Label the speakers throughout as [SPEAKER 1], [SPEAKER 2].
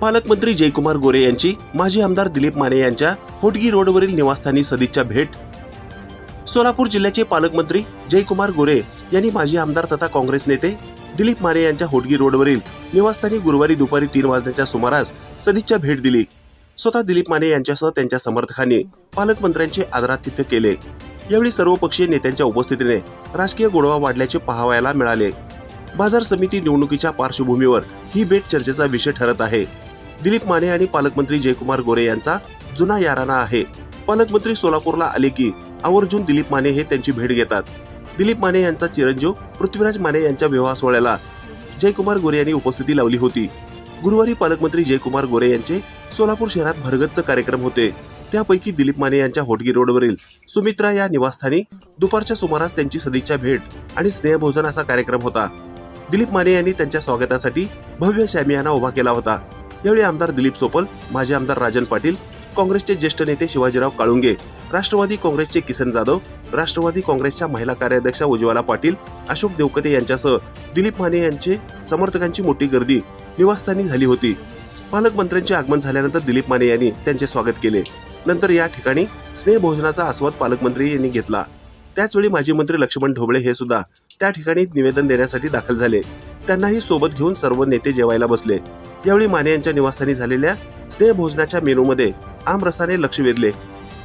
[SPEAKER 1] पालकमंत्री जयकुमार गोरे यांची माजी आमदार दिलीप माने यांच्या होटगी रोडवरील निवासस्थानी सदिच्छा भेट. सोलापूर जिल्ह्याचे पालकमंत्री जयकुमार गोरे यांनी माजी आमदार तथा काँग्रेस नेते दिलीप माने यांच्या होटगी रोडवरील निवासस्थानी गुरुवारी दुपारी तीन वाजण्याच्या सुमारास सदिच्छा भेट दिली. स्वतः दिलीप माने यांच्यासह त्यांच्या समर्थकांनी पालकमंत्र्यांचे आदरातिथ्य केले. यावेळी सर्वपक्षीय नेत्यांच्या उपस्थितीने राजकीय गोडवा वाढल्याचे पाहावयाला मिळाले. बाजार समिती निवडणुकीच्या पार्श्वभूमीवर ही भेट चर्चेचा विषय ठरत आहे. दिलीप माने आणि पालकमंत्री जयकुमार गोरे यांचा जुना याराना आहे. पालकमंत्री सोलापूरला आले की आवर्जून दिलीप माने हे त्यांची भेट घेतात. दिलीप माने यांचा चिरंजीव पृथ्वीराज माने यांच्या विवाह सोहळ्याला जयकुमार गोरे यांनी उपस्थिती लावली होती. गुरुवारी पालकमंत्री जयकुमार गोरे यांचे सोलापूर शहरात भरगच्च कार्यक्रम होते. त्यापैकी दिलीप माने यांच्या होटगी रोडवरील सुमित्रा या निवासस्थानी दुपारच्या सुमारास त्यांची सदिच्छा भेट आणि स्नेहभोजन असा कार्यक्रम होता. दिलीप माने यांनी त्यांच्या स्वागतासाठी भव्य शॅमियाना उभा केला होता. यावेळी आमदार दिलीप सोपल माजी आमदार राजन पाटील काँग्रेसचे ज्येष्ठ नेते शिवाजीराव काळुंगे राष्ट्रवादी काँग्रेसचे किसन जाधव राष्ट्रवादी काँग्रेसच्या महिला कार्याध्यक्षा उज्ज्वला पाटील अशोक देवकते यांच्यासह दिलीप माने यांचे समर्थकांची मोठी गर्दी निवासस्थानी झाली होती. पालकमंत्र्यांचे आगमन झाल्यानंतर दिलीप माने यांनी त्यांचे स्वागत केले. नंतर या ठिकाणी स्नेहभोजनाचा आस्वाद पालकमंत्री यांनी घेतला. त्याचवेळी माजी मंत्री लक्ष्मण ढोबळे हे सुद्धा त्या ठिकाणी निवेदन देण्यासाठी दाखल झाले. त्यांनाही सोबत घेऊन सर्व नेते जेवायला बसले. यावेळी माने यांच्या निवासस्थानी झालेल्या स्नेहभोजनाच्या मेनूमध्ये आमरसाने लक्ष वेधले.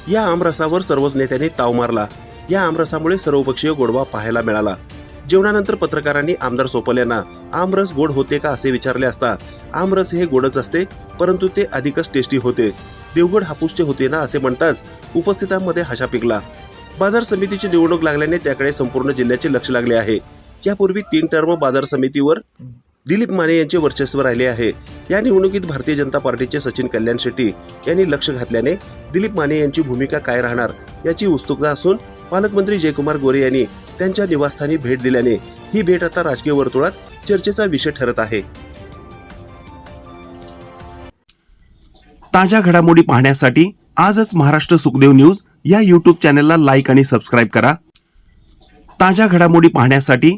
[SPEAKER 1] या आमरसावर सर्वच नेत्यांनी ताव मारला. या आमरसामुळे सर्वपक्षीय गोडवा पाहायला मिळाला. जेवणानंतर पत्रकारांनी आमदार सोपल यांना आमरस गोड होते का? असे विचारले असता आमरस हे गोडच असते परंतु ते अधिकच टेस्टी होते. देवगड हापूसचे होते ना? असे म्हणताच उपस्थितांमध्ये हशा पिकला बाजार समितीची निवडणूक लागल्याने त्याकडे संपूर्ण जिल्ह्याचे लक्ष लागले आहे. यापूर्वी तीन टर्म बाजार समितीवर दिलीप माने यांचे वर्चस्व राहिले आहे. या निवडणुकीत भारतीय जनता पार्टीचे सचिन कल्याण शेट्टी यांनी लक्ष घातल्याने दिलीप माने यांची भूमिका काय राहणार याची उत्सुकता असून पालकमंत्री जयकुमार गोरे यांनी त्यांच्या निवासस्थानी भेट दिल्याने ही भेट आता राजकीय वर्तुळात चर्चेचा विषय ठरत आहे. ताज्या घडामोडी पाहण्यासाठी आजच महाराष्ट्र सुखदेव न्यूज या यूट्यूब चॅनलला लाईक आणि सबस्क्राईब करा. ताज्या घडामोडी पाहण्यासाठी